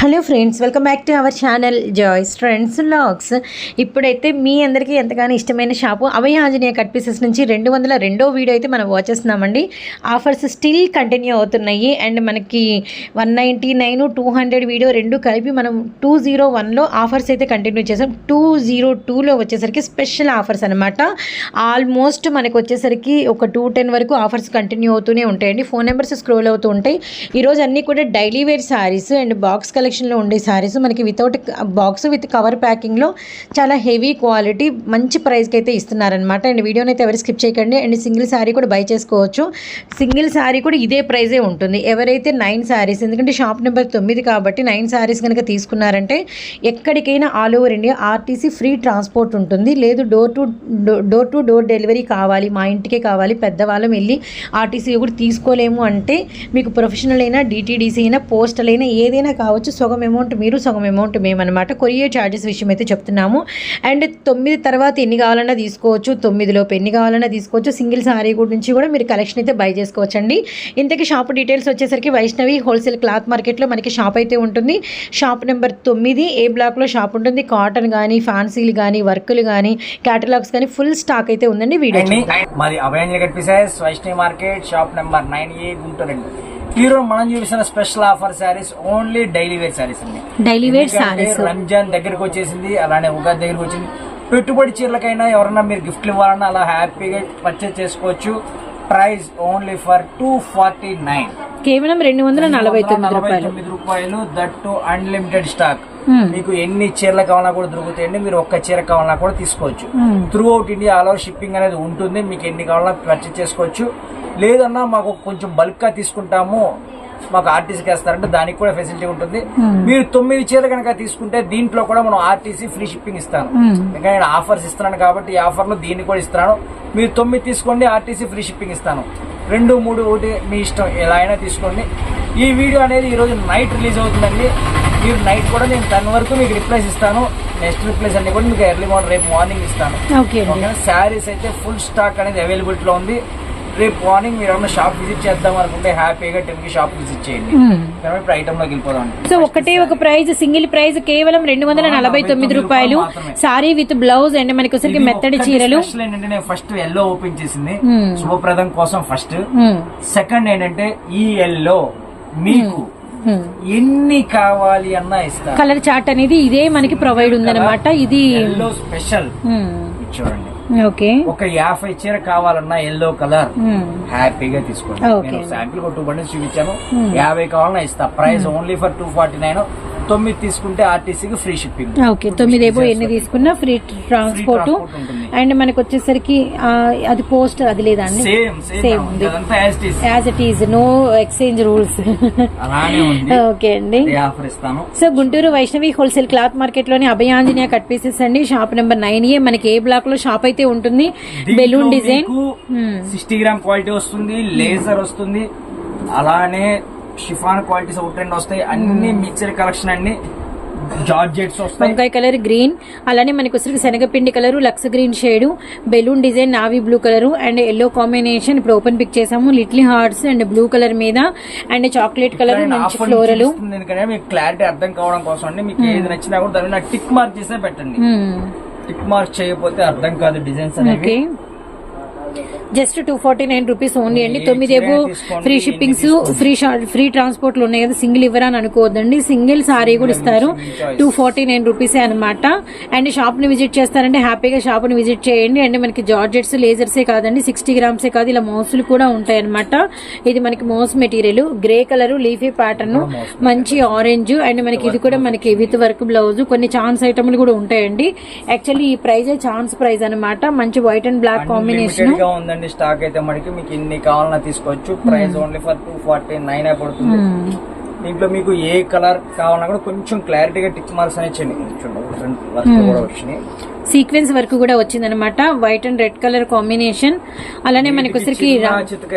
Hello friends welcome back to our channel Joy's friends logs. ఇప్పుడైతే మీ అందరికీ ఎంతగానో ఇష్టమైన shop Abhaya Anjaneya cut pieces నుంచి రెండు వందల రెండో వీడియో అయితే మనం వాచ్ చేస్తున్నామండి. ఆఫర్స్ స్టిల్ కంటిన్యూ అవుతున్నాయి. అండ్ మనకి one ninety nine two hundred video రెండు కలిపి మనం టూ జీరో వన్లో ఆఫర్స్ అయితే కంటిన్యూ చేసాం. టూ జీరో టూలో వచ్చేసరికి స్పెషల్ ఆఫర్స్ అనమాట ఆల్మోస్ట్ మనకు వచ్చేసరికి ఒక టూ టెన్ వరకు ఆఫర్స్ కంటిన్యూ అవుతూనే ఉంటాయండి. ఫోన్ నెంబర్స్ స్క్రోల్ అవుతూ ఉంటాయి. ఈరోజు అన్నీ కూడా daily wear saris and box కలెక్షన్లో ఉండే శారీస్ మనకి వితౌట్ బాక్స్ విత్ కవర్ ప్యాకింగ్లో చాలా హెవీ క్వాలిటీ మంచి ప్రైస్కి అయితే ఇస్తున్నారనమాట అండ్ వీడియోని అయితే ఎవరు స్కిప్ చేయకండి. అండ్ సింగిల్ శారీ కూడా బై చేసుకోవచ్చు. సింగిల్ శారీ కూడా ఇదే ప్రైజే ఉంటుంది. ఎవరైతే నైన్ శారీస్ ఎందుకంటే షాప్ నెంబర్ తొమ్మిది కాబట్టి నైన్ శారీస్ కనుక తీసుకున్నారంటే ఎక్కడికైనా all over India RTC free transport ఉంటుంది. లేదు door to door to door delivery కావాలి మా ఇంటికే కావాలి పెద్దవాళ్ళం వెళ్ళి ఆర్టీసీ కూడా తీసుకోలేము అంటే మీకు ప్రొఫెషనల్ అయినా డిటీడీసీ అయినా పోస్టల్ అయినా ఏదైనా కావచ్చు. సగం అమౌంట్ మీరు సగం అమౌంట్ మేమన్నమాట. కొరియర్ ఛార్జెస్ విషయం అయితే చెప్తున్నాము. అండ్ తొమ్మిది తర్వాత ఎన్ని కావాలన్నా తీసుకోవచ్చు. తొమ్మిదిలోపు ఎన్ని కావాలన్నా తీసుకోవచ్చు. సింగిల్ సారీ గురించి కూడా మీరు కలెక్షన్ అయితే బై చేసుకోవచ్చు అండి ఇంతకీ షాప్ డీటెయిల్స్ వచ్చేసరికి వైష్ణవి హోల్సేల్ క్లాత్ మార్కెట్లో మనకి షాప్ అయితే ఉంటుంది. షాప్ నెంబర్ తొమ్మిది ఏ బ్లాక్లో షాప్ ఉంటుంది? కాటన్ కానీ ఫ్యాన్సీలు కానీ వర్కులు కానీ క్యాటలాగ్స్ కానీ ఫుల్ స్టాక్ అయితే ఉందండి. Video Abhayanjali కనిపిసాయస్ Vaishnavi market shop number nine A Guntur ఈరోజు మనం చూపిస్తున్న special offer sarees only daily wear sarees అండి. డైలీ వేర్ సారీస్ రంజాన్ దగ్గరికి వచ్చేసింది అలానే ఉగాది దగ్గరికి వచ్చింది. పెట్టుబడి చీరలకైనా ఎవరన్నా మీరు గిఫ్ట్లు ఇవ్వాలన్నా అలా హ్యాపీగా పర్చేస్ చేసుకోవచ్చు. Price only for two forty nine కేవలం రెండు వందల నలభై తొమ్మిది రూపాయలు. రూపాయలు దట్టు అన్లిమిటెడ్ స్టాక్. మీకు ఎన్ని చీరలు కావాలన్నా కూడా దొరుకుతాయండి. మీరు ఒక్క చీర కావాలన్నా కూడా తీసుకోవచ్చు. Hmm. Through out India all over shipping అనేది ఉంటుంది. మీకు ఎన్ని కావాలన్నా పర్చేస్ చేసుకోవచ్చు. లేదన్నా మాకు కొంచెం బల్క్గా తీసుకుంటాము. మాకు ఆర్టీసీకి వేస్తారంటే దానికి కూడా ఫెసిలిటీ ఉంటుంది. మీరు తొమ్మిది చీరలు కనుక తీసుకుంటే దీంట్లో కూడా మనం ఆర్టీసీ ఫ్రీ షిప్పింగ్ ఇస్తాను. ఇంకా నేను ఆఫర్స్ ఇస్తున్నాను కాబట్టి ఈ ఆఫర్లో దీన్ని కూడా ఇస్తున్నాను. మీరు తొమ్మిది తీసుకోండి ఆర్టీసీ ఫ్రీ షిప్పింగ్ ఇస్తాను. రెండు మూడు ఒకటి మీ ఇష్టం. ఎలా అయినా తీసుకోండి. ఈ వీడియో అనేది ఈ రోజు నైట్ రిలీజ్ అవుతుందండి. మీరు నైట్ కూడా నేను టెన్ వరకు మీకు రిప్లైస్ ఇస్తాను. నెక్స్ట్ రిప్లైస్ అన్ని కూడా మీకు ఎర్లీ మార్నింగ్ రేపు మార్నింగ్ ఇస్తాను. శారీస్ అయితే ఫుల్ స్టాక్ అనేది అవైలబిలిటీలో ఉంది. రేపు మార్నింగ్ మీరు ఏమైనా షాప్ విజిట్ చేద్దాం అనుకుంటే హ్యాపీగా టెన్కి షాప్ విజిట్ చేయండి. ఇప్పుడు ఐటమ్లోకి వెళ్ళిపోదాం సో ఒకటే ఒక ప్రైజ్ సింగిల్ ప్రైజ్ కేవలం రెండు వందల నలభై తొమ్మిది రూపాయలు. సారీ విత్ బ్లౌజ్ అండ్ మనకి వచ్చరికి మెత్తడి చీరలు. ఏంటంటే నేను ఫస్ట్ ఎల్లో ఓపెన్ చేసింది. Hmm. శుభప్రదం కోసం ఫస్ట్ Hmm. సెకండ్ ఏంటంటే ఈ ఎల్లో మీకు Hmm. ఎన్ని కావాలి అన్నా ఇస్తాను కలర్ చార్ట్ అనేది ఇదే మనకి ప్రొవైడ్ ఉందన్నమాట. ఇది ఎల్లో స్పెషల్ Hmm. చూడండి. ఓకే ఒక యాభై చీర కావాలన్నా ఎల్లో కలర్ Hmm. హ్యాపీగా తీసుకోండి. నేను శాంపిల్ ఒక టూ బండిల్స్ చూపించాను యాభై కావాలన్నా ఇస్తా. Price only for two forty nine తొమ్మిది తీసుకుంటే ఆర్టీసీకి ఫ్రీ షిప్పింగ్. ఓకే తొమ్మిది ఏబో ఎన్ని తీసుకున్నా ఫ్రీ ట్రాన్స్పోర్ట్. అండ్ మనకి వచ్చేసరికి అది పోస్ట్ అది లేదా సేమ్ సేమ్ ఉంది. As it is is no exchange rules okay అండి. అదే ఆఫర్ ఇస్తాను. So Guntur Vaishnavi wholesale cloth మార్కెట్లోని Abhayanjaneya cut pieces అండి. Shop number nine A. మనకి ఏ బ్లాక్లో షాప్ అయితే ఉంటుంది? Balloon design sixty gram quality వస్తుంది లేజర్ వస్తుంది. అలానే షిఫాన్ క్వాలిటీస్ అవుట్ రెండు వస్తాయి. అన్ని మిక్చర్ కలెక్షన్ అన్ని జార్జెట్స్ వస్తాయి. వంకాయ కలర్ గ్రీన్ అలానే మనకి వచ్చరికి శనగపిండి colour Lux green shade balloon design navy blue colour and yellow combination ఇప్పుడు ఓపెన్ పిక్ చేసాము. Little hearts and blue colour మీద అండ్ చాక్లెట్ కలర్ మంచి ఫ్లోరల్ చూపిస్తుంది. ఎందుకంటే మీకు క్లారిటీ అర్థం కావడం కోసం అండి. మీకు ఏది నచ్చినా కూడా దాని టిక్ మార్క్ చేసే పెట్టండి. టిక్ మార్క్ చేయకపోతే అర్థం కాదు డిజైన్స్ అనేవి. Just two forty nine rupees only అండి. ఏ తొమ్మిది ఏవో చీర తీసుకోండి, ఫ్రీ షిప్పింగ్స్. ఫ్రీ ఫ్రీ ట్రాన్స్పోర్ట్లో ఉన్నాయి కదా సింగిల్ ఇవ్వరని అనుకోవద్దండి. సింగిల్ సారీ కూడా ఇస్తారు. టూ ఫార్టీ నైన్ రూపీసే అనమాట అండ్ షాప్ని విజిట్ చేస్తారంటే హ్యాపీగా షాప్ని విజిట్ చేయండి. అండ్ మనకి జార్జెట్స్ లేజర్సే కాదండి సిక్స్టీ గ్రామ్సే కాదు ఇలా మౌసులు కూడా ఉంటాయి అనమాట ఇది మనకి mouse material. Grey colour leafy pattern మంచి ఆరెంజ్. అండ్ మనకి ఇది కూడా మనకి విత్ వర్క్ బ్లౌజ్. కొన్ని ఛాన్స్ ఐటమ్లు కూడా ఉంటాయండి. యాక్చువల్లీ ఈ ప్రైజే ఛాన్స్ ప్రైజ్ అనమాట మంచి వైట్ అండ్ బ్లాక్ కాంబినేషన్. ఉందండి స్టాక్ అయితే మనకి మీకు ఇన్ని కావాలన్నా తీసుకోవచ్చు. Price only for two forty nine పడుతుంది. దీంట్లో మీకు ఏ కలర్ కావాలన్నా కూడా కొంచెం క్లారిటీగా టిక్ మార్క్స్ అనేది చేయండి. చూడండి కూడా వచ్చినాయి. సీక్వెన్స్ వర్క్ కూడా వచ్చిందనమాట white and red colour combination అలానే మనకి వచ్చరికి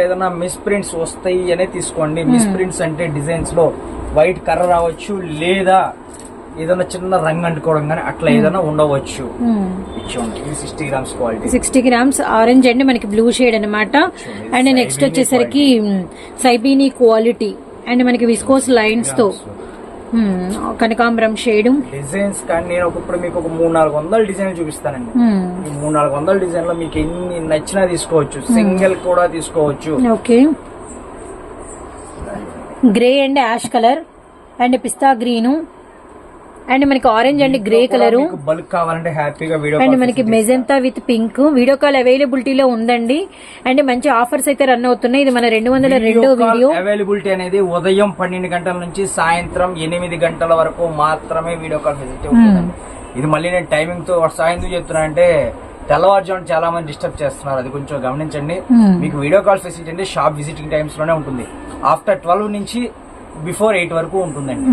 ఏదైనా మిస్ ప్రింట్స్ వస్తాయి అనే తీసుకోండి. మిస్ ప్రింట్స్ అంటే డిజైన్స్లో వైట్ కర్ర రావచ్చు లేదా ఏదైనా చిన్న రంగు అంటుకోవడం కానీ అట్లా ఏదైనా ఉండవచ్చు. ఇచ్చేయండి. ఇది sixty grams quality sixty grams orange and మనకి బ్లూ షేడ్ అనమాట అండ్ నెక్స్ట్ వచ్చేసరికి సైబీని క్వాలిటీ అండ్ మనకి విస్కోస్ లైన్స్తో. కనకాంబరం షేడు డిజైన్స్ కానీ నేను ఒక- ఇప్పుడు మీకు ఒక మూడు నాలుగు వందల డిజైన్ చూపిస్తానండి. ఈ మూడు నాలుగు వందల డిజైన్లో మీకు ఎన్ని నచ్చినా తీసుకోవచ్చు. సింగిల్ కూడా తీసుకోవచ్చు. Okay grey and ash colour and pista green and మనకి orange and grey colour bulk కావాలంటే హ్యాపీగా వీడియో అండ్ మనకి magenta with pink video call అవైలబిలిటీలో ఉందండి. అండ్ మంచి ఆఫర్స్ అయితే రన్ అవుతున్నాయి. ఇది మన రెండు వందల రెండో వీడియో అవైలబిలిటీ అనేది ఉదయం పన్నెండు గంటల నుంచి సాయంత్రం ఎనిమిది గంటల వరకు మాత్రమే వీడియో కాల్ ఫెసిలిటీ ఉంటుందండి. ఇది మళ్ళీ నేను టైమింగ్తో సాయం ఎందుకు చెప్తున్నా అంటే తెల్లవారుజామున చాలా మంది డిస్టర్బ్ చేస్తున్నారు. అది కొంచెం గమనించండి. Hmm. మీకు వీడియో కాల్ ఫెసిలిటీ అంటే షాప్ విజిటింగ్ టైమ్స్లోనే ఉంటుంది. ఆఫ్టర్ ట్వెల్వ్ నుంచి బిఫోర్ ఎయిట్ వరకు ఉంటుందండి.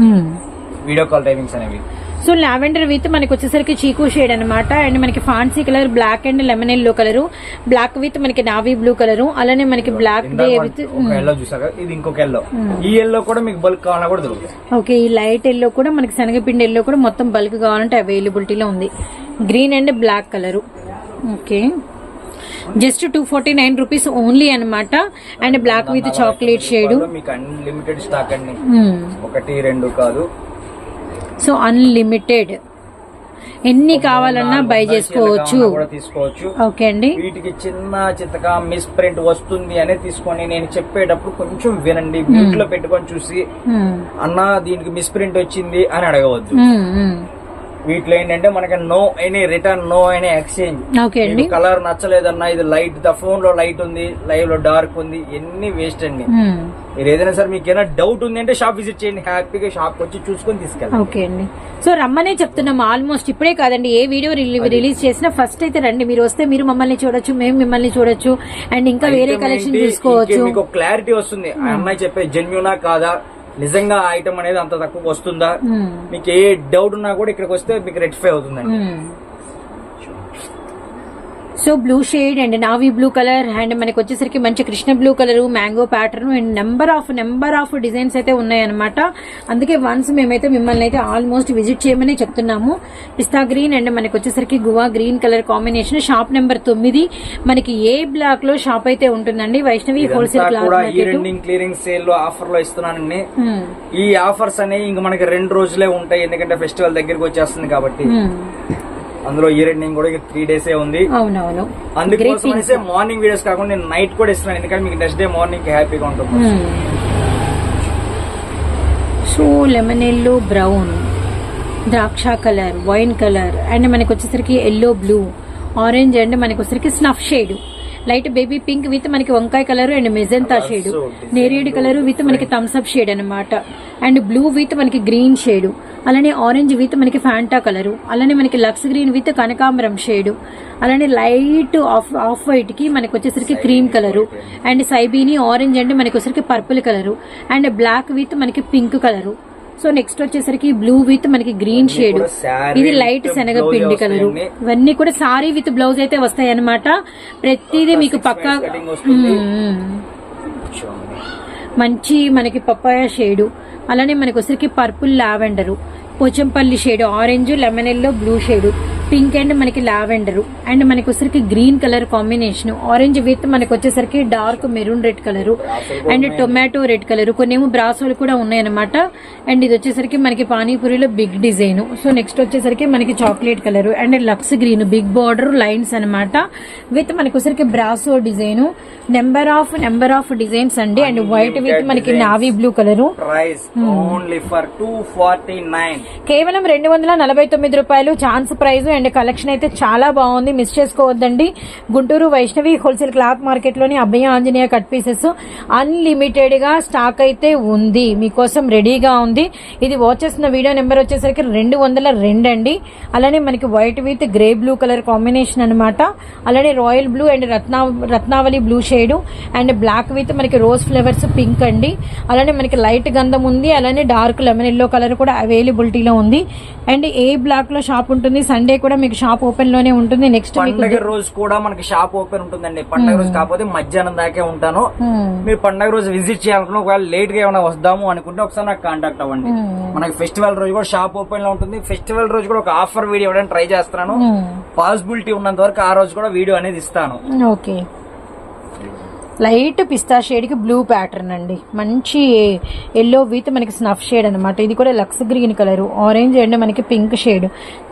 వీడియో కాల్ టైమింగ్స్ అనేవి. సో లావెండర్ విత్ మనకి వచ్చేసరికి చీకు షేడ్ అన్నమాట. అండ్ మనకి fancy colour black and lemon yellow colour black with మనకి నావీ బ్లూ కలర్ అలానే మనకి బ్లాక్ డే విత్ ఎల్లో చూసాక ఇది ఇంకొక ఎల్లో ఈ ఎల్లో కూడా మీకు బల్క్ కావాలన్నా కూడా దొరుకుతుంది. ఓకే ఈ లైట్ ఎల్లో కూడా మనకి శనగపిండి ఎల్లో కూడా మొత్తం బల్క్ కావాలంటే అవైలబిలిటీలో ఉంది. Green and black colour okay just two forty nine rupees only అన్నమాట and black with chocolate shade మీకు అన్లిమిటెడ్ స్టాక్ అండి. ఒకటి రెండు కాదు. So unlimited. ఎన్ని కావాలన్నా బై చేసుకోవచ్చు. ఓకే అండి. వీటికి చిన్న చిత్తగా మిస్ ప్రింట్ వస్తుంది అనే తీసుకొని నేను చెప్పేటప్పుడు కొంచెం వినండి. మ్యూట్లో పెట్టుకొని చూసి. అన్న దీనికి మిస్ ప్రింట్ వచ్చింది అని అడగవద్దు. వీటిలో ఏంటంటే మనకి no any return no any exchange colour నచ్చలేదన్నా ఇది లైట్ ద ఫోన్లో లైట్ ఉంది లైవ్లో డార్క్ ఉంది ఎన్ని వేస్ట్ అండి. మ్మ్. మీరు ఏదైనా సరే మీకు ఏదైనా డౌట్ ఉంది అంటే షాప్ విజిట్ చేయండి హ్యాపీగా షాప్ వచ్చి చూసుకొని తీసుకెళ్ళండి. ఓకే అండి. సో రమ్మనే చెప్తున్నాం ఆల్మోస్ట్ ఇప్పుడే కాదండి. ఏ వీడియో రిలీ- రిలీజ్ చేసినా ఫస్ట్ అయితే రండి. మీరు వస్తే మీరు మమ్మల్ని చూడొచ్చు మేము మిమ్మల్ని చూడొచ్చు అండ్ ఇంకా వేరే కలెక్షన్? చూసుకోవచ్చు. మీకు క్లారిటీ వస్తుంది. ఆ అమ్మాయి చెప్పే జెన్యునా కాదా? నిజంగా ఐటమ్ అనేది అంత తక్కువ వస్తుందా. మీకు ఏ డౌట్ ఉన్నా కూడా ఇక్కడికి వస్తే మీకు రెక్టిఫై అవుతుందండి. So blue shade and navy blue colour and మనకి వచ్చేసరికి మంచి Krishna blue colour mango pattern and number of number of designs అయితే ఉన్నాయన్నమాట అందుకే వన్స్ మేమైతే మిమ్మల్ని అయితే ఆల్మోస్ట్ విజిట్ చేయమని చెప్తున్నాము. పిస్తా గ్రీన్ అండ్ మనకి వచ్చేసరికి guava green colour combination shop number తొమ్మిది. మనకి ఏ బ్లాక్లో షాప్ అయితే ఉంటుందండి? వైష్ణవి హోల్సేల్ క్లియరింగ్ సేల్లో ఆఫర్లో ఇస్తున్నానండి. ఈ ఆఫర్స్ అనేవి ఇంక మనకి రెండు రోజులే ఉంటాయి. ఎందుకంటే ఫెస్టివల్ దగ్గరికి వచ్చేస్తుంది కాబట్టి. అందులో ఈ రెండింగ్ కూడా త్రీ డేసే ఉంది. అవునవును. అందుకోసం అనేసి మార్నింగ్ వీడియోస్ కాకుండా నేను నైట్ కూడా ఇస్తున్నాను. ఎందుకంటే మీకు నెక్స్ట్ డే మార్నింగ్ హ్యాపీగా ఉంటుంది. సో లెమన్ ఎల్లో బ్రౌన్ ద్రాక్ష కలర్ వైన్ కలర్ అండ్ మనకి వచ్చేసరికి ఎల్లో బ్లూ ఆరెంజ్ అండ్ మనకి వచ్చేసరికి snuff shade light baby pink with మనకి వంకాయ కలర్ అండ్ మెజంతా షేడ్ నేరేడు కలర్ విత్ మనకి థమ్స్ అప్ షేడ్ అనమాట అండ్ బ్లూ విత్ మనకి గ్రీన్ షేడ్ అలానే ఆరెంజ్ విత్ మనకి ఫ్యాంటా కలరు. అలానే మనకి లక్స్ గ్రీన్ విత్ కనకాంబరం షేడ్ అలానే లైట్ ఆఫ్ ఆఫ్ వైట్కి మనకి వచ్చేసరికి cream colour and సైబీని orange and మనకి వచ్చేసరికి purple colour and black with మనకి పింక్ కలరు సో నెక్స్ట్ వచ్చేసరికి బ్లూ విత్ మనకి గ్రీన్ షేడ్. ఇది లైట్ శనగపిండి blouse కలరు. ఇవన్నీ కూడా సారీ విత్ బ్లౌజ్ అయితే వస్తాయి అనమాట ప్రతిదీ మీకు పక్కా. మంచి మనకి పప్పాయ షేడు. అలానే మనకి వచ్చరికి purple lavender. Pochampally shade. Orange lemon yellow blue shade. Pink and మనకి లావెండరు. అండ్ మనకి వచ్చరికి green colour combination. Orange with మనకి వచ్చేసరికి dark maroon red colour. And tomato red colour. కొన్ని ఏమో బ్రాసోలు కూడా ఉన్నాయన్నమాట. అండ్ ఇది వచ్చేసరికి మనకి పానీపూరిలో బిగ్ డిజైన్. సో నెక్స్ట్ వచ్చేసరికి మనకి chocolate colour. And Lux green big border lines అన్నమాట. విత్ మనకి వచ్చరికి brasso design. Number of number of designs అండి. అండ్ వైట్ విత్ మనకి నావీ బ్లూ కలరు. నైన్ కేవలం రెండు వందల నలభై తొమ్మిది రూపాయలు. ఛాన్స్ ప్రైజ్ అండ్ కలెక్షన్ అయితే చాలా బాగుంది. మిస్ చేసుకోవద్దండి. గుంటూరు వైష్ణవి హోల్సేల్ క్లాత్ మార్కెట్లోని అభయ ఆంజనేయ కట్ పీసెస్ అన్లిమిటెడ్గా స్టాక్ అయితే ఉంది. మీకోసం రెడీగా ఉంది. ఇది వచ్చేసిన వీడియో నెంబర్ వచ్చేసరికి రెండు వందల రెండు అండి. అలానే మనకి white with grey blue colour combination అన్నమాట. అలానే royal blue and Ratna Ratnavali blue shade and black with మనకి రోజ్ ఫ్లవర్స్ పింక్ అండి. అలానే మనకి లైట్ గంధం ఉంది. అలానే డార్క్ లెమన్ ఎల్లో కలర్ కూడా అవైలబిలిటీలో ఉంది. అండ్ ఏ బ్లాక్లో షాప్ ఉంటుంది? సండే కూడా మీకు షాప్ ఓపెన్లోనే ఉంటుంది. నెక్స్ట్ పండగ రోజు కూడా మనకి షాప్ ఓపెన్ ఉంటుందండి. పండగ రోజు కాకపోతే మధ్యాహ్నం దాకే ఉంటాను. Hmm. మీరు పండగ రోజు విజిట్ చేయాలనుకున్న ఒకవేళ లేట్గా ఏమైనా వద్దాము అనుకుంటే ఒకసారి నాకు కాంటాక్ట్ అవ్వండి. మనకి ఫెస్టివల్ రోజు కూడా షాప్ ఓపెన్లో ఉంటుంది. ఫెస్టివల్ రోజు కూడా ఒక ఆఫర్ వీడియో ఇవ్వడానికి ట్రై చేస్తున్నాను. Hmm. పాసిబిలిటీ ఉన్నంత వరకు ఆ రోజు కూడా వీడియో అనేది ఇస్తాను. ఓకే లైట్ పిస్తా షేడ్కి బ్లూ ప్యాటర్న్ అండి. మంచి ఎల్లో విత్ మనకి స్నఫ్ షేడ్ అనమాట ఇది కూడా Lux green colour. Orange and మనకి పింక్ షేడ్.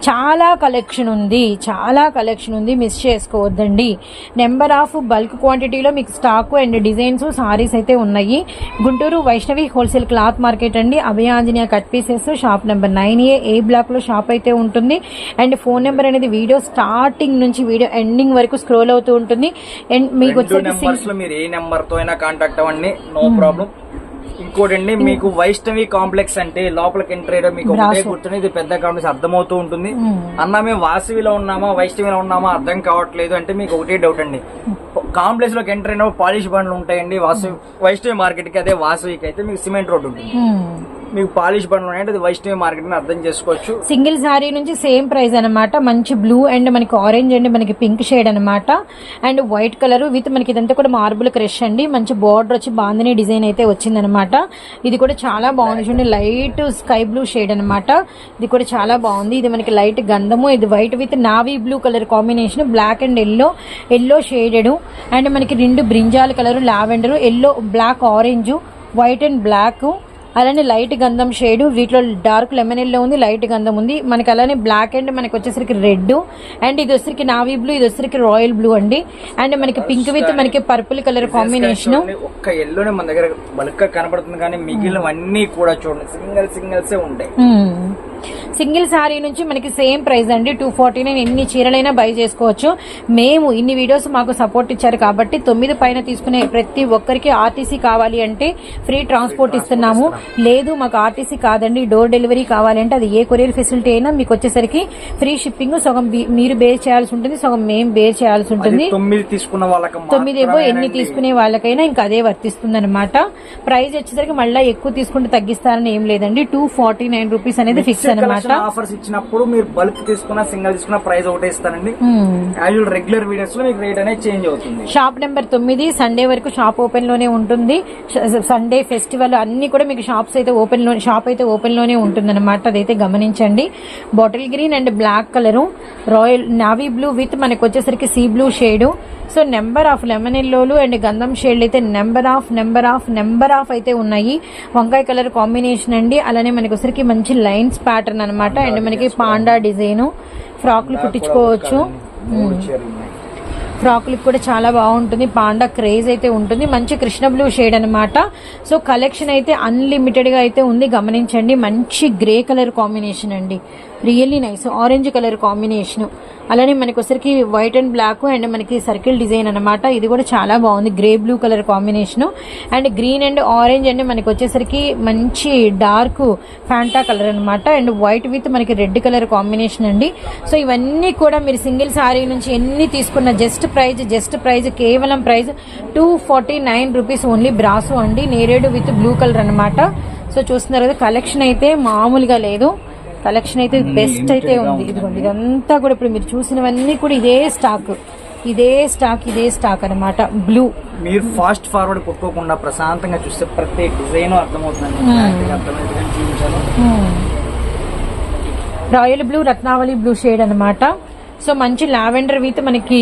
చాలా కలెక్షన్ ఉంది. చాలా కలెక్షన్ ఉంది. మిస్ చేసుకోవద్దండి. నెంబర్ ఆఫ్ బల్క్ క్వాంటిటీలో మీకు స్టాక్ అండ్ డిజైన్స్ సారీస్ అయితే ఉన్నాయి. Guntur Vaishnavi wholesale cloth market అండి. Abhayanjaneya cut pieces shop number nine A A బ్లాక్లో షాప్ అయితే ఉంటుంది. అండ్ ఫోన్ నెంబర్ అనేది వీడియో స్టార్టింగ్ నుంచి వీడియో ఎండింగ్ వరకు స్క్రోల్ అవుతూ ఉంటుంది. అండ్ మీకు వచ్చేసి ఏ నెంబర్తో అయినా కాంటాక్ట్ అవ్వండి. నో ప్రాబ్లం ఇంకోటండి మీకు వైష్ణవి కాంప్లెక్స్ అంటే లోపలికి ఎంటర్ అయ్యడం మీకు ఒకటే. గుర్తుని ఇది పెద్ద కాంప్లెక్స్ అర్థమవుతూ ఉంటుంది. మ్మ్. అన్న మేము వాసవిలో ఉన్నామా వైష్ణవిలో ఉన్నామా అర్థం కావట్లేదు అంటే మీకు ఒకటే డౌట్ అండి. కాంప్లెక్స్లోకి ఎంటర్ అయినప్పుడు పాలిష్ బండ్లు ఉంటాయండి వాసవి వైష్ణవి మార్కెట్కి అదే వాసవికి అయితే మీకు సిమెంట్ రోడ్ ఉంటుంది. మీకు పాలిష్ బండ్లు ఉన్నాయంటే అది వైష్ణవి మార్కెట్ని అర్థం చేసుకోవచ్చు. సింగిల్ సారీ నుంచి సేమ్ ప్రైస్ అన్నమాట. మంచి బ్లూ అండ్ మనకి ఆరెంజ్ అండ్ మనకి పింక్ షేడ్ అన్నమాట. అండ్ వైట్ కలర్ విత్ మనకి ఇదంతా కూడా మార్బుల్ క్రష్ అండి. మంచి బార్డర్ వచ్చి బాందిని డిజైన్ అయితే వచ్చిందనమాట ఇది కూడా చాలా బాగుంది చూడండి లైట్ స్కై బ్లూ షేడ్ అన్నమాట. ఇది కూడా చాలా బాగుంది. ఇది మనకి లైట్ గంధము ఇది white with navy blue colour combination black and yellow yellow shaded. And మనకి రెండు brinjal colour lavender yellow black orange white and black. అలానే లైట్ గంధం షేడ్ వీటిలో డార్క్ లెమన్ ఎల్లో ఉంది లైట్ గంధం ఉంది. మనకి అలానే బ్లాక్ అండ్ మనకి వచ్చేసరికి రెడ్ అండ్ ఇది వచ్చరికి నావీ బ్లూ ఇది వచ్చరికి రాయల్ బ్లూ అండి. అండ్ మనకి పింక్ విత్ మనకి పర్పుల్ కలర్ కాంబినేషన్. ఒక్క ఎల్లోనే మన దగ్గర బల్క్ కనబడుతుంది కానీ మిగిలినవన్నీ కూడా చూడండి సింగిల్ సింగిల్స్ ఉంటాయి. సింగిల్ సారీ నుంచి మనకి సేమ్ ప్రైస్ అండి. టూ ఫార్టీ నైన్ ఎన్ని చీరలైనా బై చేసుకోవచ్చు. మేము ఇన్ని వీడియోస్ మాకు సపోర్ట్ ఇచ్చారు కాబట్టి తొమ్మిది పైన తీసుకునే ప్రతి ఒక్కరికి ఆర్టీసీ కావాలి అంటే ఫ్రీ ట్రాన్స్పోర్ట్ ఇస్తున్నాము. లేదు మాకు ఆర్టీసీ కాదండి. డోర్ డెలివరీ కావాలి అంటే అది ఏ కొరియర్ ఫెసిలిటీ అయినా మీకు వచ్చేసరికి ఫ్రీ షిప్పింగ్ సగం మీరు బేర్ చేయాల్సి ఉంటుంది సగం మేము బేర్ చేయాల్సి ఉంటుంది. తొమ్మిది తీసుకున్న వాళ్ళకి తొమ్మిది ఏవో ఎన్ని. తీసుకునే వాళ్ళకైనా ఇంకా అదే వర్తిస్తుంది అనమాట ప్రైస్ వచ్చేసరికి మళ్ళీ ఎక్కువ తీసుకుంటే తగ్గిస్తారని ఏం లేదండి. టూ ఫార్టీ నైన్ రూపీస్ అనేది ఫిక్స్ అనమాట. ఆఫర్స్ ఇచ్చినప్పుడు మీరు బల్క్ తీసుకున్న సింగిల్ తీసుకున్న ప్రైస్ ఒకటే ఇస్తానండి. యాజువల్ రెగ్యులర్ వీడియోస్లో మీకు రేట్ అనేది చేంజ్ అవుతుంది. షాప్ నెంబర్ తొమ్మిది సండే వరకు షాప్ ఓపెన్లోనే ఉంటుంది. సండే ఫెస్టివల్ అన్ని కూడా మీకు షాప్స్ అయితే ఓపెన్లో షాప్ అయితే ఓపెన్లోనే ఉంటుందన్నమాట. అదైతే గమనించండి. Bottle green and black colour royal navy blue with మనకు వచ్చేసరికి sea blue shade so number of lemon ఎల్లోలు and గంధం షేడ్లు అయితే number of number of number of అయితే ఉన్నాయి. వంకాయ కలర్ కాంబినేషన్ అండి. అలానే మనకి వచ్చరికి మంచి లైన్స్ ప్యాటర్న్ అన్నమాట. అండ్ మనకి పాండా డిజైన్. ఫ్రాక్లు కుట్టించుకోవచ్చు. ఫ్రాక్లకు కూడా చాలా బాగుంటుంది. పాండా క్రేజ్ అయితే ఉంటుంది. మంచి కృష్ణ బ్లూ షేడ్ అనమాట సో కలెక్షన్ అయితే అన్లిమిటెడ్గా అయితే ఉంది. గమనించండి. మంచి గ్రే కలర్ కాంబినేషన్ అండి. Really nice orange colour combination అలానే మనకి వచ్చరికి వైట్ అండ్ బ్లాక్ అండ్ మనకి సర్కిల్ డిజైన్ అనమాట ఇది కూడా చాలా బాగుంది grey blue colour combination and green and orange and మనకి వచ్చేసరికి మంచి డార్క్ ఫ్యాంటా కలర్ అనమాట అండ్ వైట్ విత్ మనకి రెడ్ కలర్ కాంబినేషన్ అండి. సో ఇవన్నీ కూడా మీరు సింగిల్ సారీ నుంచి ఎన్ని తీసుకున్న జస్ట్ ప్రైజ్ జస్ట్ ప్రైజ్ కేవలం price two forty nine rupees only brasso అండి. నేరేడు విత్ బ్లూ కలర్ అనమాట సో చూస్తున్నారు కదా కలెక్షన్ అయితే మామూలుగా లేదు. కలెక్షన్ అయితే బెస్ట్ అయితే ఉంది. ఇదిగోండి ఇదంతా కూడా ఇప్పుడు మీరు చూసినవన్నీ కూడా ఇదే స్టాక్ ఇదే స్టాక్ ఇదే స్టాక్ అన్నమాట. బ్లూ మీరు ఫాస్ట్ ఫార్వర్డ్ కొట్టుకోకుండా ప్రశాంతంగా చూస్తే ప్రతి డిజైన్ అర్థమవుతుంది royal blue Ratnavali blue shade అన్నమాట. సో మంచి లావెండర్ విత్ మనకి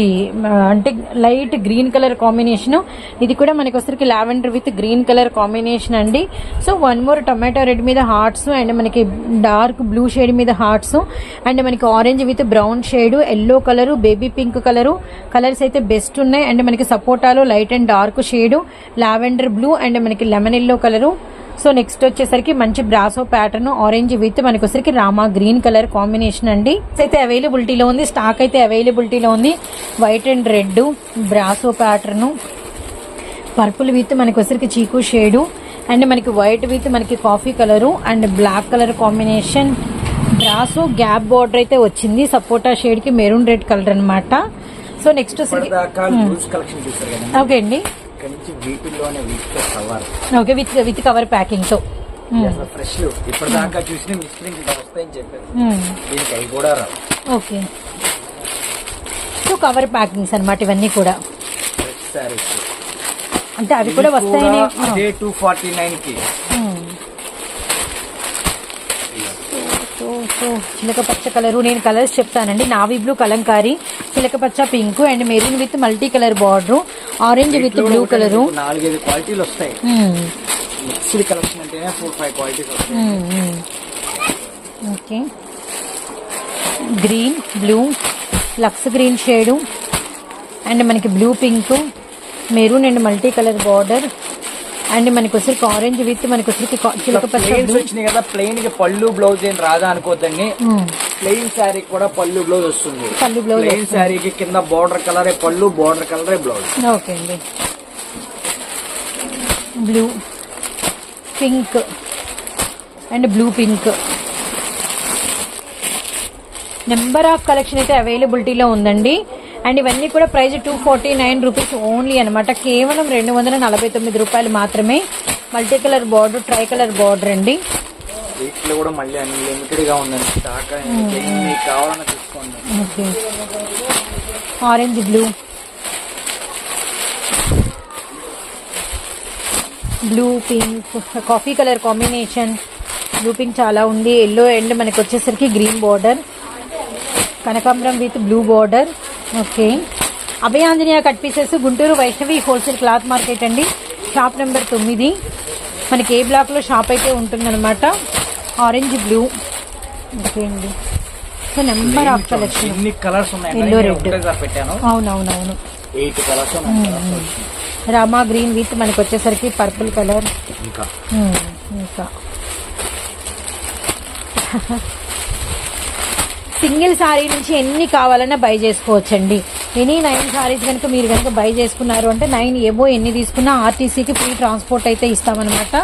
అంటే లైట్ గ్రీన్ కలర్ కాంబినేషన్. ఇది కూడా మనకి వచ్చరికి lavender with green colour combination అండి. So one more tomato red మీద హార్ట్స్ అండ్ మనకి డార్క్ బ్లూ షేడ్ మీద హార్ట్స్. అండ్ మనకి orange with brown shade yellow colour baby pink colour. Colours అయితే బెస్ట్ ఉన్నాయి. అండ్ మనకి సపోటాలో light and dark shade lavender blue and మనకి lemon yellow colour. So next వచ్చేసరికి మంచి brasso pattern orange with మనకి వచ్చరికి రామా గ్రీన్ కలర్ కాంబినేషన్ అండి. అయితే అవైలబిలిటీలో ఉంది స్టాక్ అయితే అవైలబిలిటీలో ఉంది. White and red brasso pattern purple with మనకి వచ్చరికి చీకు షేడు అండ్ మనకి వైట్ విత్ మనకి coffee colour and black colour combination brasso gap border అయితే వచ్చింది సపోటా షేడ్కి మెరూన్ రెడ్ కలర్ అన్నమాట. సో నెక్స్ట్ ఓకే అండి. ఇక్కడ నుంచి వీటిల్లోనే వీటితో cover. Okay with with cover packing. తో ఫ్రెష్ ఇప్పటిదాకా చూసిన మిస్ప్రింగ్ ఇలా వస్తాయని చెప్పారు దీనికి అవి కూడా రావు. ఓకే. సో కవర్ ప్యాకింగ్స్ అన్నమాట ఇవన్నీ కూడా. అంటే అవి కూడా వస్తాయని అదే టూ ఫార్టీ నైన్కి సో సో చిలక పచ్చ కలరు నేను కలర్స్ చెప్తానండి. నావీ బ్లూ కలంకారీ చిలక పచ్చ pink and maroon with multi colour border. Orange with blue colour. నాలుగైదు క్వాలిటీలు వస్తాయి. మిక్స్డ్ కలెక్షన్ అంటేనే ఫోర్ ఫైవ్ క్వాలిటీస్ వస్తాయి. Okay. Green blue lux green shade and మనకి blue pink maroon and multi colour border. And మనకి వచ్చరికి orange with మనకి వచ్చరికి ప్లెయిన్స్. వచ్చినాయి కదా ప్లెయిన్కి పళ్ళు బ్లౌజ్ ఏం రాదా అనుకోద్దండి. ప్లెయిన్ శారీ కూడా పళ్ళు బ్లౌజ్ వస్తుంది. పళ్ళు blouse ప్లెయిన్ శారీకి కింద బార్డర్ కలరే పళ్ళు బార్డర్ కలరే బ్లౌజ్ ఓకే అండి. Blue pink and blue pink number of collection అయితే అవైలబిలిటీలో ఉందండి. అండ్ ఇవన్నీ కూడా price two forty nine rupees only అనమాట కేవలం రెండు వందల నలభై తొమ్మిది రూపాయలు మాత్రమే. Multi colour border tri colour border అండి. వీటిలో కూడా మళ్ళీ అన్లిమిటెడ్గా ఉందండి. స్టాక్ మీకు కావాలన్నా తీసుకోండి. Okay. Orange blue. Blue pink coffee colour combination. Blue pink చాలా ఉంది. ఎల్లో అండ్ మనకి వచ్చేసరికి గ్రీన్ బార్డర్. కనకాంబరం with blue border. Okay. Abhayanjaneya cut pieces Guntur Vaishnavi wholesale cloth market అండి. షాప్ నెంబర్ తొమ్మిది. మనకి ఏ బ్లాక్లో షాప్ అయితే ఉంటుందన్నమాట? ఆరెంజ్ బ్లూ ఓకే అండి. So number of collection. ఒకటేసారి పెట్టాను. అవునవునవును. రామా గ్రీన్ విత్ మనకి వచ్చేసరికి పర్పుల్ కలర్ ఇంకా. ఇంకా. సింగిల్ సారీ నుంచి ఎన్ని కావాలన్నా బై చేసుకోవచ్చండి. ఎనీ నైన్ సారీస్ కనుక మీరు కనుక బై చేసుకున్నారు అంటే నైన్ ఏవో ఎన్ని తీసుకున్నా ఆర్టీసీకి ఫ్రీ ట్రాన్స్పోర్ట్ అయితే ఇస్తామన్నమాట.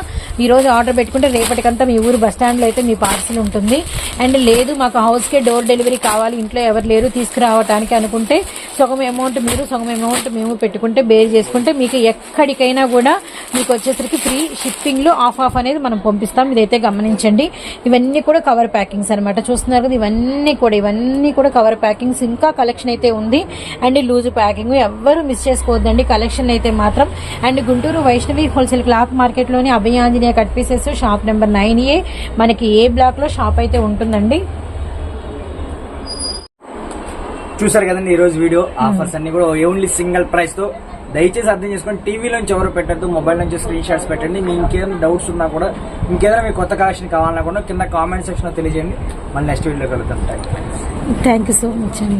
ఈరోజు ఆర్డర్ పెట్టుకుంటే రేపటికంతా మీ ఊరు బస్ స్టాండ్లో అయితే మీ పార్సిల్ ఉంటుంది. అండ్ లేదు మాకు హౌస్కే డోర్ డెలివరీ కావాలి ఇంట్లో ఎవరు లేరు తీసుకురావడానికి అనుకుంటే సగం అమౌంట్ మీరు సగం అమౌంట్ మేము పెట్టుకుంటే బేర్ చేసుకుంటే మీకు ఎక్కడికైనా కూడా మీకు వచ్చేసరికి ఫ్రీ షిప్పింగ్లో ఆఫ్ ఆఫ్ అనేది మనం పంపిస్తాం. ఇదైతే గమనించండి. ఇవన్నీ కూడా కవర్ ప్యాకింగ్స్ అనమాట చూస్తున్నారు కదా ఇవన్నీ కూడా ఇవన్నీ కూడా కవర్ ప్యాకింగ్స్ ఇంకా కలెక్షన్ అయితే ఉంది. అండ్ లూజ్ ప్యాకింగ్ ఎవ్వరూ మిస్ చేసుకోవద్దండి. కలెక్షన్ అయితే మాత్రం. And Guntur Vaishnavi wholesale cloth మార్కెట్లోని Abhayanjaneya cut pieces shop number nine A. మనకి ఏ బ్లాక్లో షాప్ అయితే ఉంటుందండి? చూసారు కదండి ఈ రోజు వీడియో. ఆఫర్స్ అన్ని కూడా ఓన్లీ సింగిల్ ప్రైస్తో. దయచేసి అర్థం చేసుకోండి టీవీ నుంచి ఎవరు పెట్టద్దు మొబైల్ నుంచి స్క్రీన్ షాట్స్ పెట్టండి. మీ ఇంకేమైనా డౌట్స్ ఉన్నా కూడా ఇంకేదైనా మీ కొత్త కలెక్షన్ కావాలన్నా కూడా కింద కామెంట్ సెక్షన్లో తెలియజేయండి. మళ్ళీ నెక్స్ట్ వీడియో కలుగుతాం థ్యాంక్ యూ సో మచ్ అండి.